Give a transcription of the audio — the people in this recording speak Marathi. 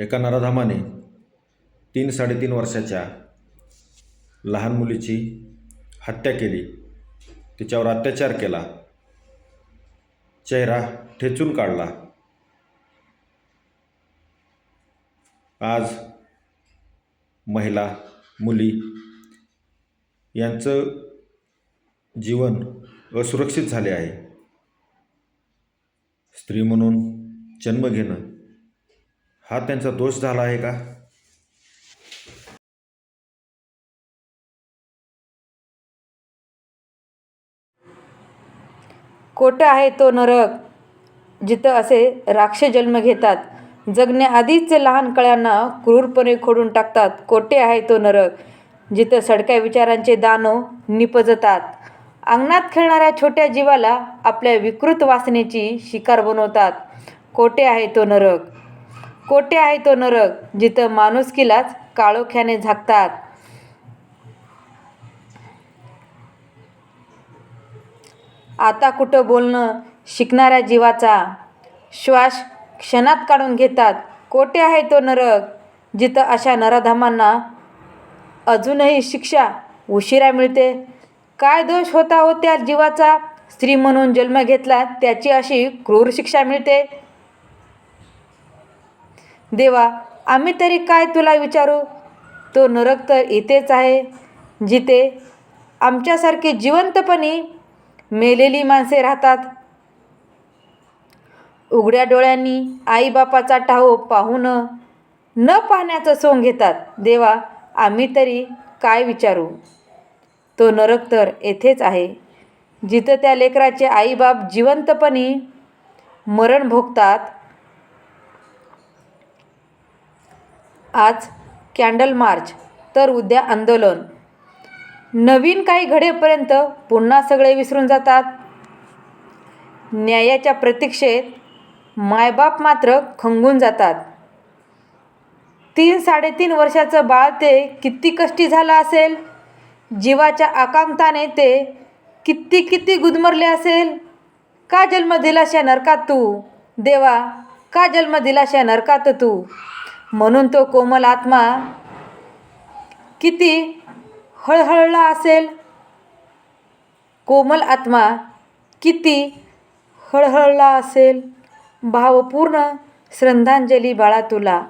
एका नराधामाने तीन साडेतीन वर्षाच्या लहान मुलीची हत्या केली. तिच्यावर अत्याचार केला. चेहरा ठेचून काढला. आज महिला मुली यांचं जीवन असुरक्षित झाले आहे. स्त्री म्हणून जन्म घेणं हा त्यांचा दोष झाला आहे का? कोटं आहे तो नरक जिथं असे राक्ष जन्म घेतात. जगण्याआधीच लहान कळ्यांना क्रूरपणे खोडून टाकतात. कोटे आहे तो नरक जिथं सडक्या विचारांचे दानव निपजतात. अंगणात खेळणाऱ्या छोट्या जीवाला आपल्या विकृत वासनेची शिकार बनवतात. कोटे आहे तो नरक कोटे आहे तो नरक जिथं माणुसकीलाच काळोख्याने झाकतात? आता कुठं बोलणं शिकणाऱ्या जीवाचा? श्वास क्षणात काढून घेतात. कोटे आहे तो नरक जिथं अशा नराधामांना अजूनही शिक्षा उशिरा मिळते? काय दोष होता हो त्या जीवाचा? स्त्री म्हणून जन्म घेतला त्याची अशी क्रूर शिक्षा मिळते? देवा आम्ही तरी काय तुला विचारू? तो नरक तर इथेच आहे जिथे आमच्यासारखी जिवंतपणी मेलेली माणसे राहतात. उघड्या डोळ्यांनी आईबापाचा टाहो पाहून न पाहण्याचं सोंग घेतात. देवा आम्ही तरी काय विचारू? तो नरक तर येथेच आहे जिथं त्या लेकराचे आईबाप जिवंतपणी मरण भोगतात. आज कॅन्डल मार्च तर उद्या आंदोलन. नवीन काही घडेपर्यंत पुन्हा सगळे विसरून जातात. न्यायाच्या प्रतीक्षेत मायबाप मात्र खंगून जातात. तीन साडेतीन वर्षाचं बाळ ते किती कष्टी झालं असेल? जीवाच्या आकांताने ते किती किती गुदमरले असेल? का जन्म दिलाशा नरकात तू? देवा का जन्म दिलाशा नरकात तू? म्हणून तो कोमल आत्मा किती हळहळला असेल. कोमल आत्मा किती हळहळला असेल. भावपूर्ण श्रद्धांजली बाळा तुला.